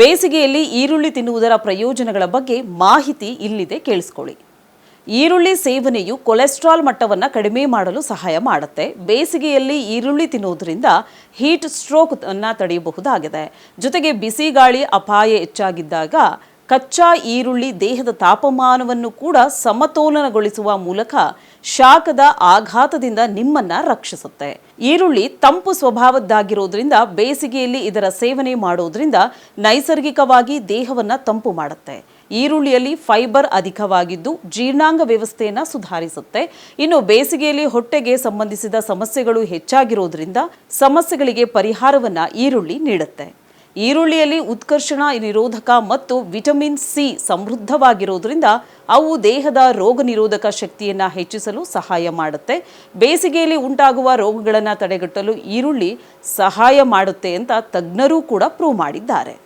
ಬೇಸಿಗೆಯಲ್ಲಿ ಈರುಳ್ಳಿ ತಿನ್ನುವುದರ ಪ್ರಯೋಜನಗಳ ಬಗ್ಗೆ ಮಾಹಿತಿ ಇಲ್ಲಿದೆ ಕೇಳಿಸ್ಕೊಳ್ಳಿ. ಈರುಳ್ಳಿ ಸೇವನೆಯು ಕೊಲೆಸ್ಟ್ರಾಲ್ ಮಟ್ಟವನ್ನು ಕಡಿಮೆ ಮಾಡಲು ಸಹಾಯ ಮಾಡುತ್ತೆ. ಬೇಸಿಗೆಯಲ್ಲಿ ಈರುಳ್ಳಿ ತಿನ್ನುವುದರಿಂದ ಹೀಟ್ ಸ್ಟ್ರೋಕ್ ಅನ್ನು ತಡೆಯಬಹುದಾಗಿದೆ. ಜೊತೆಗೆ ಬಿಸಿ ಗಾಳಿ ಅಪಾಯ ಹೆಚ್ಚಾಗಿದ್ದಾಗ ಕಚ್ಚಾ ಈರುಳ್ಳಿ ದೇಹದ ತಾಪಮಾನವನ್ನು ಕೂಡ ಸಮತೋಲನಗೊಳಿಸುವ ಮೂಲಕ ಶಾಖದ ಆಘಾತದಿಂದ ನಿಮ್ಮನ್ನ ರಕ್ಷಿಸುತ್ತೆ. ಈರುಳ್ಳಿ ತಂಪು ಸ್ವಭಾವದ್ದಾಗಿರೋದ್ರಿಂದ, ಬೇಸಿಗೆಯಲ್ಲಿ ಇದರ ಸೇವನೆ ಮಾಡೋದ್ರಿಂದ ನೈಸರ್ಗಿಕವಾಗಿ ದೇಹವನ್ನ ತಂಪು ಮಾಡುತ್ತೆ. ಈರುಳ್ಳಿಯಲ್ಲಿ ಫೈಬರ್ ಅಧಿಕವಾಗಿದ್ದು, ಜೀರ್ಣಾಂಗ ವ್ಯವಸ್ಥೆಯನ್ನ ಸುಧಾರಿಸುತ್ತೆ. ಇನ್ನು ಬೇಸಿಗೆಯಲ್ಲಿ ಹೊಟ್ಟೆಗೆ ಸಂಬಂಧಿಸಿದ ಸಮಸ್ಯೆಗಳು ಹೆಚ್ಚಾಗಿರೋದ್ರಿಂದ, ಸಮಸ್ಯೆಗಳಿಗೆ ಪರಿಹಾರವನ್ನ ಈರುಳ್ಳಿ ನೀಡುತ್ತೆ. ಈರುಳ್ಳಿಯಲ್ಲಿ ಉತ್ಕರ್ಷಣ, ನಿರೋಧಕ ಮತ್ತು ವಿಟಮಿನ್ ಸಿ ಸಮೃದ್ಧವಾಗಿರೋದ್ರಿಂದ ಅವು ದೇಹದ ರೋಗ ನಿರೋಧಕ ಶಕ್ತಿಯನ್ನು ಹೆಚ್ಚಿಸಲು ಸಹಾಯ ಮಾಡುತ್ತೆ. ಬೇಸಿಗೆಯಲ್ಲಿ ಉಂಟಾಗುವ ರೋಗಗಳನ್ನು ತಡೆಗಟ್ಟಲು ಈರುಳ್ಳಿ ಸಹಾಯ ಮಾಡುತ್ತೆ ಅಂತ ತಜ್ಞರೂ ಕೂಡ ಪ್ರೂವ್ ಮಾಡಿದ್ದಾರೆ.